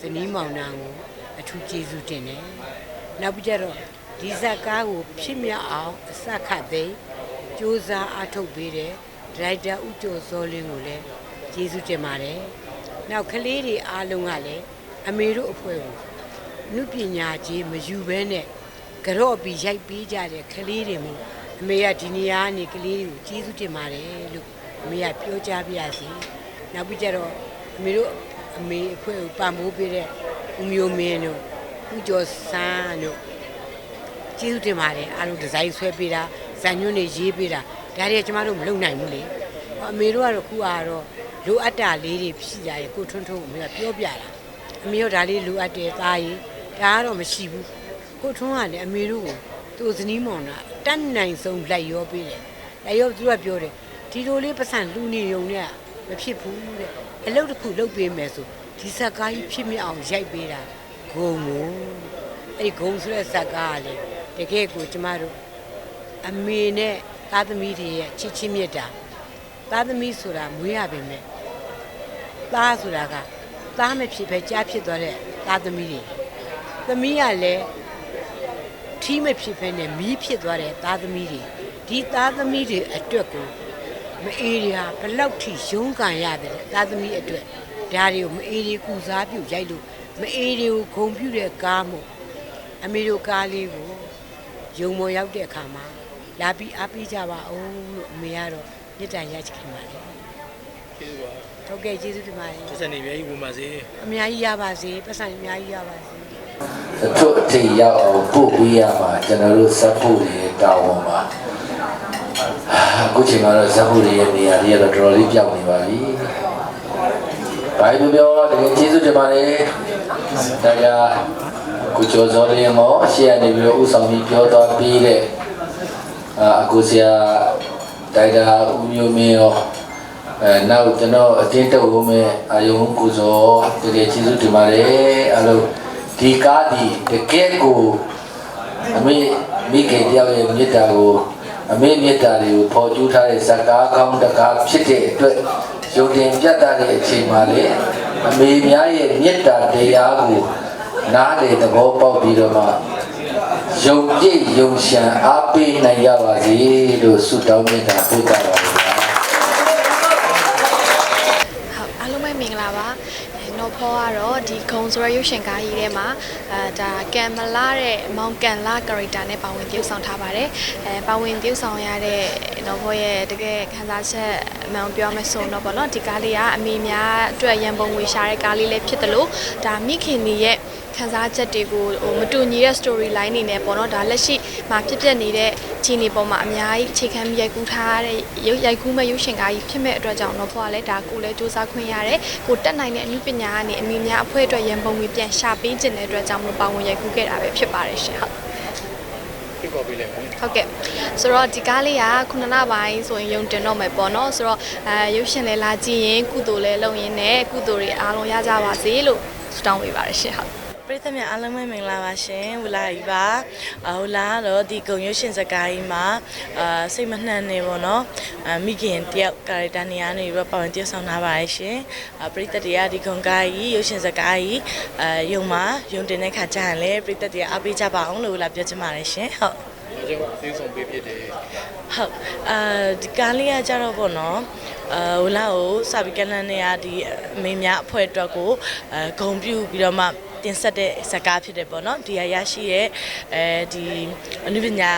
ဇနီးမောင်နှံကိုအထူးကျေးဇူးတင်တယ်။နောက်ပြီးကြတော့ဒီဇက်ကားကိုဖြစ်မြောက်အောင်အစခတ်သိမ်း စူးစမ်းအားထုတ်ပေးတဲ့ဒရိုက်တာဦးကျော်စောလင်းကိုလည်းကျေးဇူးတင်ပါတယ်။နောက်ကလေးတွေအားလုံးကလည်းအမေတို့အဖွဲ့ကိုနုပညာကြီးမယူဘဲနဲ့ကြော့ပြီးရိုက်ပေးကြတဲ့ကလေးတွေမျိုးအမေကဒီနေရာကနေကလေးတွေကိုကျေးဇူးတင်ပါတယ်လို့အမေကပြောကြားပြရစီ။နောက်ပြီးကြတော့အမေတို့အမေအဖွဲ့ကိုပံ့ပိုးပေးတဲ့ဦးမျိုးမင်းတို့ဦးကျော်စန်းတို့ကျေးဇူးတင်ပါတယ်အားလုံးဒီဇိုင်းဆွဲပေးတာ ဇာညွန့်တွေရေးပေးတာဒါတွေကကျမတို့မလုပ်နိုင်ဘူးလေအမေတို့ကတော့ခုအားတော့လိုအပ်တာလေးတွေရှိကြရဲ့ကိုထွန်းထွန်းအမေကပြောပြတာအမေတို့ဒါလေးလိုအပ်တယ်သားကြီးဒါကတော့မရှိဘူးကိုထွန်းကလည်းအမေတို့ကိုသူ့ဇနီးမောင်တာတတ်နိုင်ဆုံးလိုက်ရောပေးတယ်လိုက်ရောသူကပြောတယ်ဒီလိုလေးပတ်စံလူနေုံနဲ့မဖြစ်ဘူးတဲ့အလုပ်တစ်ခုလုပ်ပေးမယ်ဆိုဒီဇက်ကားကြီးဖြစ်မြအောင်ရိုက်ပေးတာဂုံကိုအဲ့ဒီဂုံဆိုတဲ့ဇက်ကားကလေတကယ်ကိုကျမတို့ အမေနဲ့သားသမီးတွေရဲ့ချစ်ချင်းမြတ်တာသားသမီးဆိုတာမွေးရပါမယ်သားဆိုတာကသားမဖြစ်ပဲကြားဖြစ်သွားတဲ့သားသမီးတွေသမီးကလည်းထီးမဖြစ်ပဲနဲ့မီးဖြစ်သွားတဲ့သားသမီးတွေဒီသားသမီးတွေအတွက်ကိုမအေးရဘလောက်ထိရုန်းကန်ရတယ်သားသမီးအတွက်ဒါတွေကိုမအေးရီကုစားပြုတ်ရိုက်လို့မအေးတွေကိုဂုံပြုတ်တဲ့ကားမို့အမေတို့ကားလေးကိုယုံမော်ရောက်တဲ့အခါမှာ လာပြီးအားပေးကြပါအောင်လို့အမေကတော့မြစ်တန်ရချခင်ပါတယ်ကျေးဇူးပါ။ဟုတ်ကဲ့ကျေးဇူးတင်ပါတယ်ပတ်စံနေအများကြီးဝင်ပါစေ။အများကြီးရပါစေပတ်စံအများကြီးရပါစေအထွတ်အထိပ်ရောက်အောင်ပို့ပေးရမှာကျွန်တော်တို့ဇက်ဖို့တွေတာဝန်ပါအခုချိန်မှာတော့ဇက်ဖို့တွေရဲ့နေရာတွေကတော့တော်တော်လေးပြောင်းနေပါပြီ။ဘာလို့ပြောတကယ်ကျေးဇူးတင်ပါတယ်။ဒါကကိုကျော်စောလေးမောရှေ့ကနေပြီးတော့ဥဆောင်ပြီးပြောသွားပြီးတဲ့ အာအခုဆရာတိုင်တာဦးမျိုးမင်းရောအဲနောက်ကျွန်တော်အတင်းတုပ်ဦးမဲ့အာယုံကိုစောတကယ်ကျေးဇူးတင်ပါတယ်အလုံးဒီကားဒီတကယ်ကိုအမေမိခင်တယောက်ရဲ့မေတ္တာကိုအမေမေတ္တာတွေကိုပေါ်ကျူးထားတဲ့ဇာကားကောင်းတကားဖြစ်တဲ့အတွက်ယုံတင်ပြတ်တဲ့အချိန်မှာလေအမေများရဲ့မေတ္တာတရားကိုနားလေသဘောပေါက်ပြီးတော့မှ ယုံကြည်ယုံရှံအားပေးနိုင်ရပါစေလို့ဆုတောင်းမြတ်တာပို့တာပါဗျာဟုတ်အားလုံးပဲမင်္ဂလာပါအဲနော်ဖောကတော့ဒီဂုံဆိုရရုပ်ရှင်ကားကြီးထဲမှာအဲဒါကံမလာတဲ့မောင်ကန်လာ character နဲ့ပါဝင်တရုပ်ဆောင်ထားပါတယ်အဲပါဝင်တရုပ်ဆောင်ရတဲ့နော်ဖောရဲ့တကယ်ခန်းစားချက်အမှန်ကိုပြောမယ်ဆိုတော့ပေါ့နော်ဒီကားလေးကအမေများအတွက်ရန်ပုံငွေရှာတဲ့ကားလေးလည်းဖြစ်တယ်လို့ဒါမိခင်ကြီးရဲ့ခန်းစားချက်တွေကိုဟိုမတူညီတဲ့ story line နေနဲ့ပေါ့နော်ဒါလက်ရှိမှာဖြစ်ပျက်နေတဲ့ခြေနေပေါ်မှာအများကြီးအခြေခံပြီးရိုက်ကူးထားတဲ့ရုပ်ရိုက်ကူးမဲ့ရုပ်ရှင်ကားကြီးဖြစ်မဲ့အတွက်ကြောင့်တော့ဖွာလည်းဒါကိုလည်းစူးစမ်းခွင့်ရတယ်ကိုတက်နိုင်တဲ့အမှုပညာကနေအမိများအဖွဲအတွက်ရန်ပုံငွေပြန်ရှာပေးခြင်းတဲ့အတွက်ကြောင့်မလို့ပါဝင်ရိုက်ကူးခဲ့တာပဲဖြစ်ပါတယ်ရှင်ဟုတ်ပြပေါ်ပေးလိုက်မယ်ဟုတ်ကဲ့ဆိုတော့ဒီကားလေးကခုနလပိုင်းဆိုရင်ယုံတင်တော့မယ်ပေါ့နော်ဆိုတော့အဲရုပ်ရှင်လေးလာကြည့်ရင်ကုသိုလ်လေးလုပ်ရင်းနဲ့ကုသိုလ်တွေအားလုံးရကြပါစေလို့ဆုတောင်းပေးပါတယ်ရှင်ဟုတ် ပရိသတ်များအားလုံးပဲမင်္ဂလာပါရှင်ဝလာကြီးပါအဟိုလာကတော့ဒီဂုံရွှေရှင်စကားကြီးမှာအာစိတ်မနှံ့နေပေါ့နော်အမိခင်တယောက်ကာရက်တာနေရာနေပြီးတော့ပါဝင်တယောက်ဆောင်ထားပါတယ်ရှင်အပရိသတ်တွေကဒီဂုံကားကြီးရွှေရှင်စကားကြီးအဲယုံမှာယုံတင်တဲ့ခါကျရင်လည်းပရိသတ်တွေအားပေးကြပါအောင်လို့လာပြောချင်ပါတယ်ရှင်ဟုတ်အကြောင်းသိဆုံးပေးဖြစ်တယ်ဟုတ်အာဒီကားလေးကကြတော့ပေါ့နော်အာဟိုလာကိုစာပီကန်လန်နဲ့ကဒီအမေများအဖွဲ့အတွက်ကိုအဲဂုံပြူပြီးတော့မှ တင်ဆက်တဲ့ဇာတ်ကားဖြစ်တယ်ပေါ့နော်ဒီဟာရရှိရဲ့အဲဒီအနုပညာ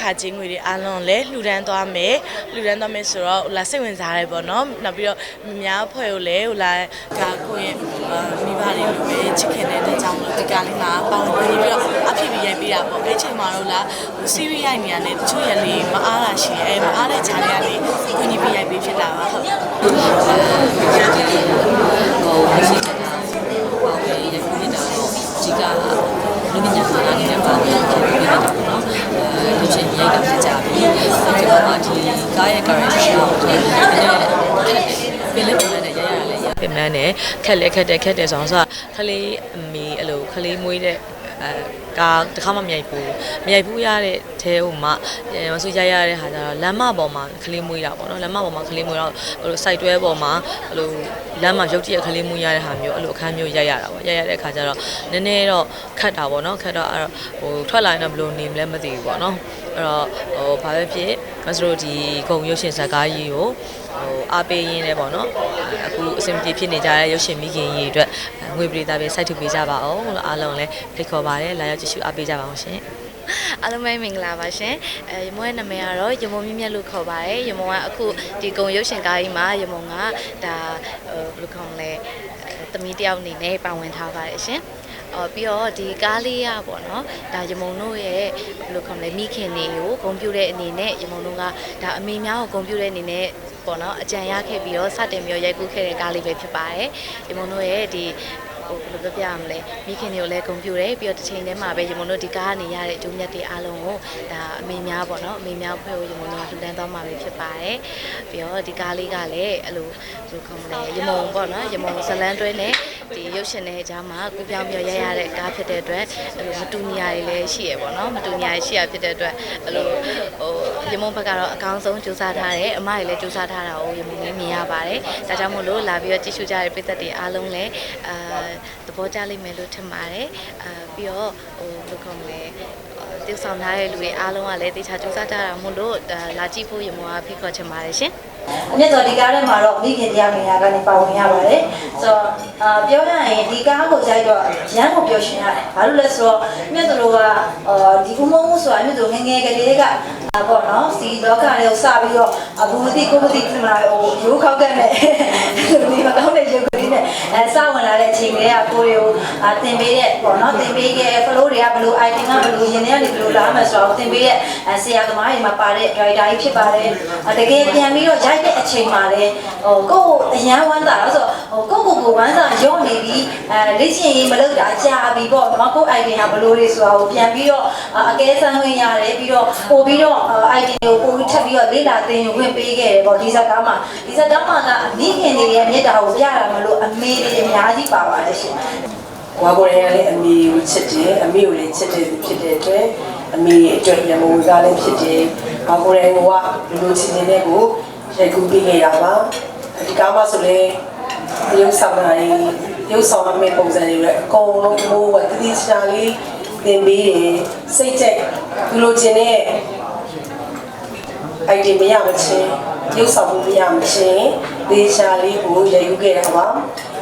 ခါချင်းငွေတွေအားလုံးလည်းလှူဒန်းသွားမယ်လှူဒန်းသွားမယ်ဆိုတော့ဟိုလာစိတ်ဝင်စားတယ်ပေါ့နော်နောက်ပြီးတော့အမေများအဖွဲ့ကိုလည်းဟိုလာဒါကိုယ့်ရဲ့အာမိဘတွေလိုပဲချစ်ခင်တဲ့အတွက်ကြောင့်လို့ဒီကားလေးမှာပေါဝင်ပြီးတော့အဖြစ်ပြီးရိုက်ပေးတာပေါ့အဲ့ချိန်မှာတော့လာဟိုစီးရီးရိုက်နေရတယ်တချို့ရလေးမအားတာရှိရဲမအားတဲ့ခြားလေးကလေးကိုကြီးပြီးရိုက်ပေးဖြစ်တာပါဟုတ် ကိုမရှိတဲ့ပေါ့ပဲဒီလိုမျိုးတော့ ဒီကလူပညာဌာနနဲ့ပါပြီးတော့ပြီးတော့ပေါ့နော်အဲလူချင်းရိုက်တာဖြစ်ကြပြီဒီကတော့ဒီကားရဲ့ character ကိုဒီပင်လေးပင်လေးနဲ့ရရလဲပင်မနဲ့ခက်လဲခက်တယ်ခက်တယ်ဆိုတော့ဆိုတော့ခလေးအမေအဲ့လိုခလေးမွေးတဲ့ အဲကားတစ်ခါမှမရိုက်ဘူးမရိုက်ဘူးရတဲ့အဲဟိုမှမဆူရရတဲ့ဟာကျတော့လမ်းမပေါ်မှာခလေးမွေးတာပေါ့နော်လမ်းမပေါ်မှာခလေးမွေးတော့ဟိုလို site တွဲပေါ်မှာဟိုလိုလမ်းမှာရုပ်တရက်ခလေးမွေးရတဲ့ဟာမျိုးအဲ့လိုအခန်းမျိုးရိုက်ရတာပေါ့ရိုက်ရတဲ့အခါကျတော့နည်းနည်းတော့ခတ်တာပေါ့နော်ခတ်တော့အဲ့တော့ဟိုထွက်လာရင်တော့ဘယ်လိုနေမလဲမသိဘူးပေါ့နော်အဲ့တော့ဟိုဘာပဲဖြစ်မစတို့ဒီဂုံရုပ်ရှင်ဇာတ်ကားကြီးကို ဟိုအားပေးရင်းနဲ့ပေါ့နော်အခုအဆင်ပြေဖြစ်နေကြတဲ့ရုပ်ရှင်မိခင်ကြီးအတွက်ငွေပရိသတ်ပဲစိုက်ထုတ်ပေးကြပါအောင်လို့အားလုံးလည်းဖိတ်ခေါ်ပါတယ်လာရောက်ကြည့်ရှုအားပေးကြပါအောင်ရှင်အားလုံးပဲမင်္ဂလာပါရှင်အဲရမွေးနာမည်ကတော့ရမုံမြင့်မြတ်လို့ခေါ်ပါတယ်ရမုံကအခုဒီကုံရုပ်ရှင်ကားကြီးမှာရမုံကဒါဟိုဘယ်လိုခေါ်မလဲအဲသမီးတစ်ယောက်အနေနဲ့ပါဝင်ထားပါတယ်ရှင်အော်ပြီးတော့ဒီကားလေးရပေါ့နော်ဒါရမုံတို့ရဲ့ဘယ်လိုခေါ်မလဲမိခင်တွေကိုဂုဏ်ပြုတဲ့အနေနဲ့ရမုံတို့ကဒါအမေများကိုဂုဏ်ပြုတဲ့အနေနဲ့ ပေါ့နော်အကြံရခဲ့ပြီးတော့စတင်ပြီးတော့ရိုက်ကူးခဲ့တဲ့ကားလေးပဲဖြစ်ပါတယ်ရမုံတို့ရဲ့ဒီဟိုဘယ်လိုပြောပြရမလဲမိခင်တွေကိုလည်းဂုဏ်ပြုတယ်ပြီးတော့တစ်ချိန်တည်းမှာပဲရမုံတို့ဒီကားကနေရတဲ့အကျိုးမြတ်တွေအားလုံးကိုဒါအမေများပေါ့နော်အမေများဖွဲ့ကိုရမုံတို့ကလှူဒန်းသွားမှာပဲဖြစ်ပါတယ်ပြီးတော့ဒီကားလေးကလည်းအဲ့လိုဘယ်လိုခေါ်မလဲရမုံပေါ့နော်ရမုံဇလန်းတွဲနဲ့ ဒီရုပ်ရှင်နဲ့အကြားမှာကိုပြောင်းပြောင်းရရတဲ့ကားဖြစ်တဲ့အတွက်အဲ့လိုမတူညီရတွေလည်းရှိရပေါ့နော်မတူညီရရှိရဖြစ်တဲ့အတွက်အဲ့လိုဟိုရမုံဘက်ကတော့အကောင်းဆုံးစူးစမ်းထားတယ်အမတွေလည်းစူးစမ်းထားတာကိုရမုံလည်းမြင်ရပါတယ်ဒါကြောင့်မို့လို့လာပြီးတော့ကြည့်ရှုကြတဲ့ပြည်သက်တွေအားလုံးလည်းအာသဘောကျလိမ့်မယ်လို့ထင်ပါတယ်အာပြီးတော့ဟိုဘယ်လိုခေါ်မလဲတိကျဆောင်ထားတဲ့လူတွေအားလုံးကလည်းတေချာစူးစမ်းကြတာမို့လို့ဒါလာကြည့်ဖို့ရမုံကဖိတ်ခေါ်ချင်ပါတယ်ရှင် အမြင့်တော်ဒီကားထဲမှာတော့မိခင်တရားနေရာကနေပါဝင်ရပါတယ်ဆိုတော့အာပြောရရင်ဒီကားကိုကြိုက်တော့ရမ်းကိုပြောရှင်ရတယ်ဘာလို့လဲဆိုတော့အမြင့်တော်ကအာဒီဥမုံမှုဆိုတာအမြင့်တော်ငယ်ငယ်ကလေးကအာပေါ့နော်စီလောကလေးကိုစပြီးတော့အဘူမတိကိုမတိပြင်လာဟိုရိုးခောက်တဲ့နဲ့ဒီမကောင်းတဲ့ရုပ် ကလေးနဲ့အဲစဝင်လာတဲ့အချိန်လေးကကိုရီကိုအာတင်ပေးတဲ့ပေါ့နော်တင်ပေးခဲ့ flow တွေကဘယ်လို item ကဘယ်လိုရင်းနေကနေဘယ်လိုလာမှဆိုတော့တင်ပေးတဲ့ဆရာသမားတွေမှာပါတဲ့ driver ကြီးဖြစ်ပါတယ်တကယ်ပြန်ပြီးတော့ရိုက်တဲ့အချိန်မှာလည်းဟိုကိုယ့်အရန်ဝမ်းသာတော့ဆိုဟိုကိုယ့်ကိုယ်ကိုဝမ်းသာရော့နေပြီးအဲလေ့ကျင့်ရေးမလုပ်တာကြာပြီပေါ့နော်ကိုယ့် item ဟာဘယ်လိုတွေဆိုတာကိုပြန်ပြီးတော့အကဲဆန်းဝင်ရတယ်ပြီးတော့ပို့ပြီးတော့ item ကိုပို့ပြီးထပ်ပြီးတော့လေ့လာသင်ယူခွင့်ပေးခဲ့တယ်ပေါ့ဒီဇက်ကားမှာဒီဇက်ကားမှာကအမိခင်တွေရဲ့မြေတားကိုပြတာမလို့အမေတွေအများကြီးပါပါတယ်ရှင်ဝါကိုရရလည်းအမေကိုချစ်တယ်အမေကိုလည်းချစ်တယ်ဖြစ်တဲ့အတွက်အမေအတွက်ညမဝကလည်းဖြစ်တယ်ဝါကိုရကလူလူချင်းနေတဲ့ကိုရိုက်ကူးပေးခဲ့တာပါဒီကားမှာဆိုလည်းရုပ်ဆောင်နိုင်ရုပ်ဆောင်အမေပုံစံတွေလည်းအကုန်လုံးမိုးဝတတိချာလေးသင်ပေးတယ်စိတ်ကြိုက်လူလူချင်းတဲ့အိုက်ဒီမရမချင်းရုပ်ဆောင်မှုမရမချင်း ဒေရှာလေးကိုရယူခဲ့တာပါ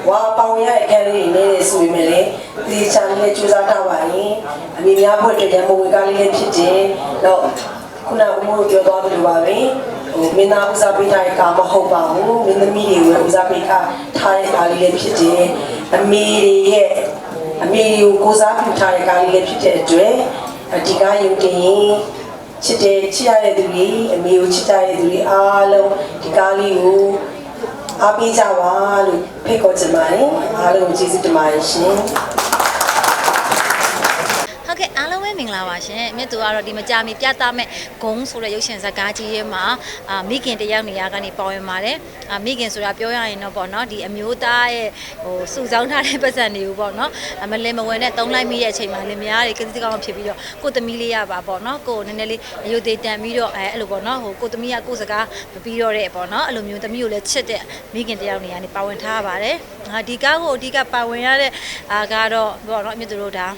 ဝါပေါင်ရတဲ့ခံလေးတွေနဲ့ဆိုပေမဲ့လည်းဒေရှာလေးနဲ့ကြိုးစားတော့ပါရင်အမိများဘွဲ့အတွက်ရမဝင်ကားလေးလည်းဖြစ်တယ်တော့ခုနကဦးမိုးပြောသွားသလိုပါပဲဟိုမင်းသားဦးစားပေးထားတဲ့ကာမဟုတ်ပါဘူးမင်းသမီးတွေကိုဦးစားပေးထားထားတဲ့ကားလေးလည်းဖြစ်တယ်အမေတွေရဲ့အမေတွေကိုကိုစားပြုထားတဲ့ကားလေးလည်းဖြစ်တဲ့အတွက်ဒီကားရုပ်တင်ရင်ချစ်တယ်ချစ်ရတဲ့သူတွေအမေကိုချစ်ကြတဲ့သူတွေအားလုံးဒီကားလေးကို အားပေးကြပါလို့ဖိတ်ခေါ်ချင်ပါတယ်အားလုံးကျေးဇူးတင်ပါတယ်ရှင် ဟုတ်ကဲ့အားလုံးပဲ မင်္ဂလာပါရှင်မြတ်သူကတော့ဒီမကြမီပြသမဲ့ဂုံဆိုတဲ့ရုပ်ရှင်ဇာတ်ကားကြီးရဲ့မှာအာမိခင်တယောက်နေရာကနေပါဝင်ပါတယ်အာမိခင်ဆိုတာပြောရရင်တော့ပေါ့နော်ဒီအမျိုးသားရဲ့ဟိုစုဆောင်းထားတဲ့ပတ်စံတွေကိုပေါ့နော်အမလင်မဝင်နဲ့တုံးလိုက်မိရဲ့အချိန်မှာလင်မယားတွေကတိကောင်းဖြစ်ပြီးတော့ကိုသမီးလေးရပါပေါ့နော်ကိုနည်းနည်းလေးအယုသေးတန်ပြီးတော့အဲအဲ့လိုပေါ့နော်ဟိုကိုသမီးကကိုစကားမပြီးတော့တဲ့ပေါ့နော်အဲ့လိုမျိုးသမီးကိုလည်းချစ်တဲ့မိခင်တယောက်နေရာနေပါဝင်ထားရပါတယ်ဟာဒီကားကိုအဓိကပါဝင်ရတဲ့အာကတော့ပေါ့နော်အမြင့်သူတို့ဒါ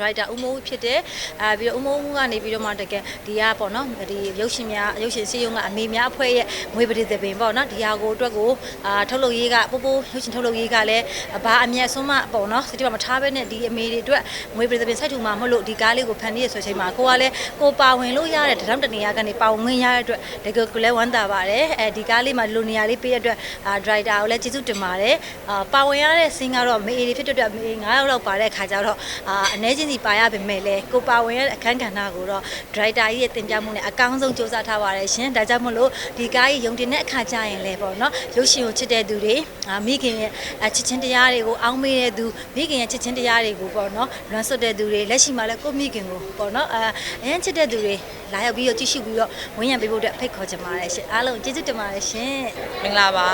ဒရိုက်တာဦးမိုးဖြစ်တယ်အဲပြီးတော့ဦးမိုးကနေပြီးတော့မှတကယ်ဒီကပေါ့နော်ဒီရုပ်ရှင်များရုပ်ရှင်စီးရုံကအမေများအဖွဲ့ရဲ့ငွေပရိသပင်ပေါ့နော်ဒီဟာကိုအတွက်ကိုအာထုတ်လုပ်ရေးကပို့ပို့ရုပ်ရှင်ထုတ်လုပ်ရေးကလည်းဘာအမြတ်ဆုံးမပေါ့နော်စိတ်ကမထားဘဲနဲ့ဒီအမေတွေအတွက်ငွေပရိသပင်စိုက်ထူမှာမဟုတ်လို့ဒီကားလေးကိုဖန်တီးရဆိုချိန်မှာကိုကလည်းကိုပါဝင်လို့ရတဲ့တံတောင်းတနေရာကနေပါဝင်ရတဲ့အတွက်တကယ်ကိုလည်းဝမ်းသာပါတယ်အဲဒီကားလေးမှာလူနေရာလေးပေးရတဲ့အတွက်အာဒရိုက်တာကိုလည်းကျေးဇူးတင်ပါတယ်အာပါဝင်ရတဲ့စင်းကတော့မေအေတွေဖြစ်တဲ့အတွက်မေအေ9ယောက်လောက်ပါတဲ့ခါကျတော့အာအနေချင်းစီပါရပေမဲ့လည်းကိုပါဝင်ရဲ့အခန်းကဏ္ဍကိုတော့ဒရိုက်တာကြီးရဲ့တင်ပြမှုနဲ့အကောင်းဆုံးစ조사ထားပါတယ်ရှင်ဒါကြောင့်မလို့ဒီကားကြီးယုံတင်တဲ့အခါကျရင်လည်းပေါ့နော်ရုပ်ရှင်ကိုချစ်တဲ့သူတွေအာမိခင်ရဲ့အချစ်ချင်းတရားတွေကိုအောင်းမေးတဲ့သူမိခင်ရဲ့ချစ်ချင်းတရားတွေကိုပေါ့နော်လွမ်းဆွတ်တဲ့သူတွေလက်ရှိမှာလည်းကိုမိခင်ကိုပေါ့နော်အာအရင်ချစ်တဲ့သူတွေလာရောက်ပြီးတော့ကြည့်ရှုပြီးတော့ဝန်းရံပေးဖို့အတွက်ဖိတ်ခေါ်ချင်ပါတယ်ရှင်အားလုံးကျေးဇူးတင်ပါတယ်ရှင်မင်္ဂလာပါ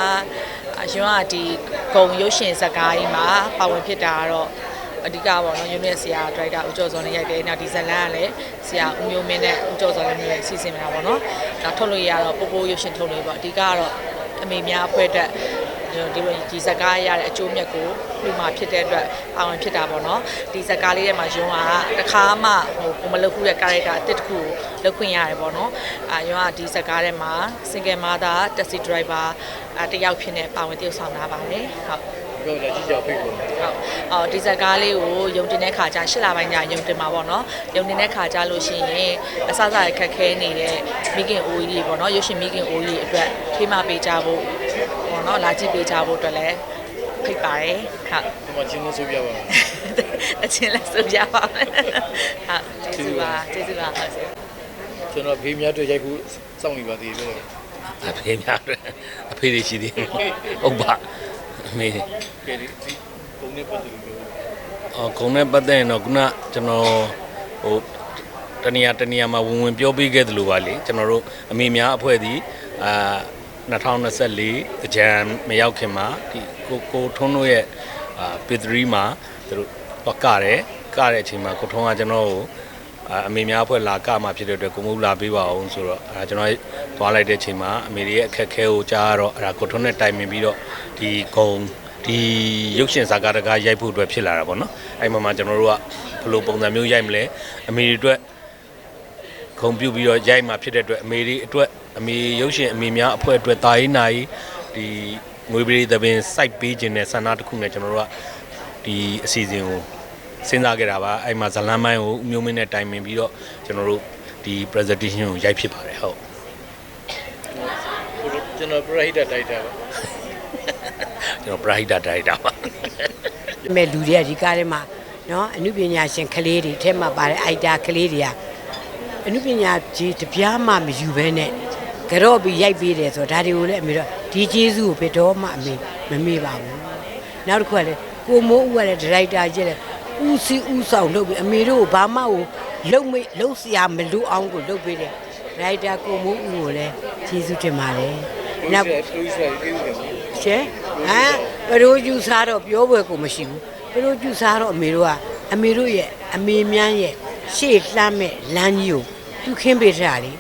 အရှင်ကဒီဂုံရုပ်ရှင်ဇာတ်ကားကြီးမှာပါဝင်ဖြစ်တာကတော့ အဓိကပေါ့နော်ရုံးရဲ့ဆရာဒရိုက်တာဦးကျော်စောနဲ့ရိုက်တယ်နောက်ဒီဇလန်ကလည်းဆရာဦးမျိုးမင်းနဲ့ဦးကျော်စောနဲ့လည်းစီစဉ်နေတာပေါ့နော်ဒါထုတ်လို့ရတော့ပို့ပို့ရုပ်ရှင်ထုတ်လို့ပေါ့အဓိကကတော့အမေများအဖွဲ့အတွက်ဒီလိုဒီဇာတ်ကားရတဲ့အကျိုးမြတ်ကိုလူမှာဖြစ်တဲ့အတွက်ပါဝင်ဖြစ်တာပေါ့နော်ဒီဇာတ်ကားလေးထဲမှာရုံးကတခါမှဟိုကိုမလုပ်ဘူးတဲ့ character အစ်တစ်ခုကိုလုပ်ခွင့်ရတယ်ပေါ့နော်အာရုံးကဒီဇာတ်ကားထဲမှာ single mother taxi driver အတယောက်ဖြစ်နေပါဝင်တည်ဆောင်လာပါတယ်ဟုတ် ပြောကြကြည့်ကြဖိတ်ကုန်ဟုတ်အော်ဒီဇက်ကားလေးကိုယုံတင်တဲ့ခါကျရှစ်လပိုင်းကျယုံတင်မှာပေါ့နော်ယုံတင်တဲ့ခါကျလို့ရှိရင်အစစရခက်ခဲနေတဲ့မိခင်အိုးကြီးပေါ့နော်ရုပ်ရှင်မိခင်အိုးကြီးအတွက်ထိမပေးကြဖို့ပေါ့နော်လာကြည့်ပေးကြဖို့အတွက်လည်းဖိတ်ပါတယ်ဟုတ်ဒီမှာချင်းလို့ဆိုပြပါမယ်အချင်းလည်းဆိုပြပါမယ်ဟုတ်ကျေးဇူးပါကျေးဇူးပါဟုတ်ကဲ့ကျွန်တော်ဖေးများတွေ့ရိုက်ဖို့စောင့်နေပါသေးတယ်အဖေများတယ်အဖေတွေရှိသေးတယ်ဟုတ်ပါ အမေကဲဒီပုံနဲ့ပတ်သက်လို့ပြောအော်ခုံနဲ့ပတ်သက်ရင်တော့ခုနကျွန်တော်ဟိုတနေရာတနေရာမှာဝင်ဝင်ပြောပေးခဲ့သလိုပါလေကျွန်တော်တို့အမေများအဖွဲ့ဒီအာ2024ကြံမရောက်ခင်မှာဒီကိုကိုထွန်းတို့ရဲ့အာပီ3မှာသူတို့တော့ကတယ်ကတဲ့အချိန်မှာကိုထွန်းကကျွန်တော်ကို အာအမေများအဖွဲ့လာကမှဖြစ်တဲ့အတွက်ကိုမိုးလာပေးပါအောင်ဆိုတော့အဲကျွန်တော်သွားလိုက်တဲ့အချိန်မှာအမေရဲ့အခက်အခဲကိုကြားတော့အဲဒါကိုထွန်းနဲ့တိုင်ပင်ပြီးတော့ဒီဂုံဒီရုပ်ရှင်ဇာကာတကာရိုက်ဖို့အတွက်ဖြစ်လာတာပေါ့နော်အဲ့မှာမှကျွန်တော်တို့ကဘယ်လိုပုံစံမျိုးရိုက်မလဲအမေတွေအတွက်ဂုံပြုတ်ပြီးတော့ရိုက်မှာဖြစ်တဲ့အတွက်အမေတွေအတွက်အမေရုပ်ရှင်အမေများအဖွဲ့အတွက်တာရေးနာရေးဒီငွေပြည်သဘင်စိုက်ပေးခြင်းနဲ့ဆန္ဒတစ်ခုနဲ့ကျွန်တော်တို့ကဒီအစီအစဉ်ကို စဉ်းစားခဲ့တာပါအဲ့မှာဇလန်မိုင်းကိုအမျိုးမင်းနဲ့တိုင်ပင်ပြီးတော့ကျွန်တော်တို့ဒီ presentation ကိုရိုက်ဖြစ်ပါတယ်ဟုတ်ကျွန်တော် private director ပါကျွန်တော် bright data director ပါမဲ့လူတွေကဒီကားထဲမှာနော်အနုပညာရှင်ကလေးတွေထဲမှာပါတယ်အိုက်တာကလေးတွေကအနုပညာကြီးတပြားမှမယူဘဲနဲ့ကြော့ပြီးရိုက်ပေးတယ်ဆိုတော့ဒါတွေကိုလည်းအမေတော့ဒီကျေးဇူးကိုဘယ်တော့မှအမေမမေ့ပါဘူးနောက်တစ်ခုကလည်းကိုမိုးဦးကလည်းဒါရိုက်တာကြီးလည်း ဦးစီဦးဆောင်လုပ်ပြီးအမေတို့ကိုဘာမှကိုလုံမေ့လုံစရာမလိုအောင်ကိုလုပ်ပေးတယ်ဒါရိုက်တာကိုမိုးဦးကိုလည်းကျေးဇူးတင်ပါတယ်နောက်ပရိုဂျက်ကျေးဇူးတင်ပါရှယ်ဟမ်ဘရိုကျူစားတော့ပြောပွဲကိုမရှိဘူးဘရိုကျူစားတော့အမေတို့ကအမေတို့ရဲ့အမေမြန်းရဲ့ရှေ့လှမ်းမဲ့လမ်းကြီးကိုသူခင်းပေးထားလေ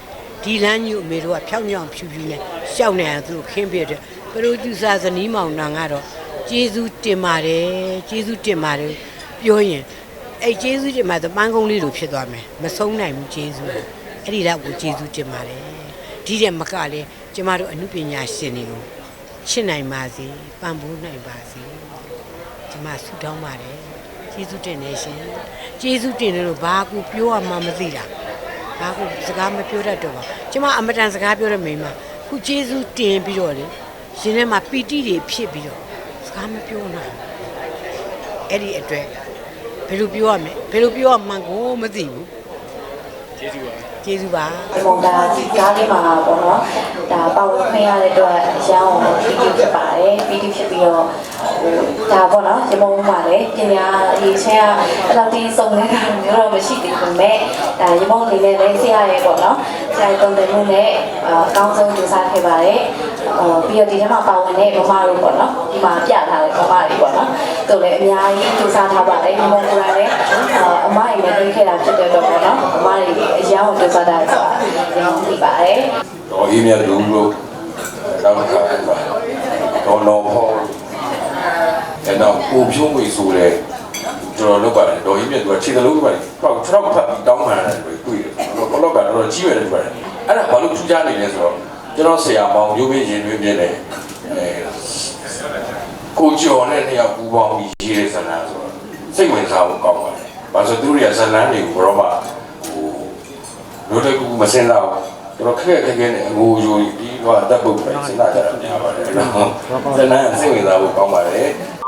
ဒီလမ်းကြီးကိုအမေတို့ကဖြောင်းဖြောင်းဖြူဖြူနဲ့ရှောက်နေအောင်သူတို့ခင်းပေးတယ်ဘရိုကျူစားဇနီးမောင်နှံကတော့ကျေးဇူးတင်ပါတယ်ကျေးဇူးတင်ပါတယ် ပြောရင်အဲ့ကျေးဇူးတင်မှဆိုပန်းကုန်းလေးလိုဖြစ်သွားမယ်မဆုံးနိုင်ဘူးကျေးဇူးအဲ့ဒီတော့ကိုကျေးဇူးတင်ပါတယ်ဒီတဲ့မကလည်းကျမတို့အမှုပညာရှင်တွေကိုရှင်းနိုင်ပါစေပံ့ပိုးနိုင်ပါစေဒီမှာဆုတောင်းပါတယ်ကျေးဇူးတင်နေရှင်ကျေးဇူးတင်တယ်လို့ဘာကူပြောရမှမသိတာဘာကူစကားမပြောတတ်တော့ပါကျမအမတန်စကားပြောတဲ့မိန်းမခုကျေးဇူးတင်ပြီးတော့လေရှင်ထဲမှာပီတိတွေဖြစ်ပြီးတော့စကားမပြောနိုင်ဘူးအဲ့ဒီအတွက် ဘယ်လိုပြောရမလဲဘယ်လိုပြောရမှန်းကိုမသိဘူးကျေးဇူးပါကျေးဇူးပါဒီမောင်ဒါဒီကားလေးမှာပေါ့နော်ဒါပါဝင်ခွင့်ရတဲ့အတွက်အရန်ကိုဗီဒီယိုဖြစ်ပါတယ်ဗီဒီယိုဖြစ်ပြီးတော့ဟိုဒါပေါ့နော်ဒီမောင်မှာလည်းပညာရေးချင်ကအဲ့လောက်ဒီစုံနေတာမျိုးတော့မရှိသေးဘူးမဲ့ဒါဒီမောင်အနေနဲ့လည်းဆရာရဲ့ပေါ့နော်ဆရာရဲ့တုံ့ပြန်မှုနဲ့အကောင်းဆုံးကြိုးစားခဲ့ပါတယ်အော်ပြီးတော့ဒီထဲမှာပါဝင်တဲ့မမတို့ပေါ့နော်ဒီမှာပြထားတဲ့မမတွေပေါ့နော် သူလည်းအများကြီးကြိုးစားထားပါတယ်ဒီမောင်ကလည်းအမအိမ်နဲ့တွေ့ခဲ့တာဖြစ်တဲ့အတွက်ပေါ့နော်အမတွေအရန်ကိုကြိုးစားတာဆိုတာကျွန်တော်သိပါတယ်တော်အေးမြတ်လူလို့နောက်တစ်ခါပါတော်တော်ဖို့အဲ့တော့ကိုဖြိုးဝေဆိုတဲ့ကျွန်တော်လုပ်ပါတယ်တော်အေးမြတ်သူကခြေတလုံးပါတယ်ပေါ့ခြေတော့ဖတ်ပြီးတောင်းမှန်တယ်တွေ့တယ်ဘလော့ကတော့ကြီးရတယ်ပါတယ်အဲ့ဒါဘာလို့ထူးခြားနေလဲဆိုတော့ကျွန်တော်ဆရာမောင်မျိုးမင်းရင်တွင်ပြည့်တယ်အဲ ကိုကျော်နဲ့နှစ်ယောက်ပူပေါင်းပြီးရေးတဲ့ဇာတ်လမ်းဆိုတော့စိတ်ဝင်စားဖို့ကောင်းပါတယ်ဘာလို့သူတို့ရဇာတ်လမ်းတွေကိုတော့မှဟိုလို့တကူမစင်တော့တော့ခက်ခက်ခဲခဲနဲ့အငိုယိုပြီးတော့တပ်ပုတ်ပဲစဉ်းစားကြတာများပါတယ်နော်။ဇနန်စိတ်ဝင်စားဖို့ကောင်းပါတယ်။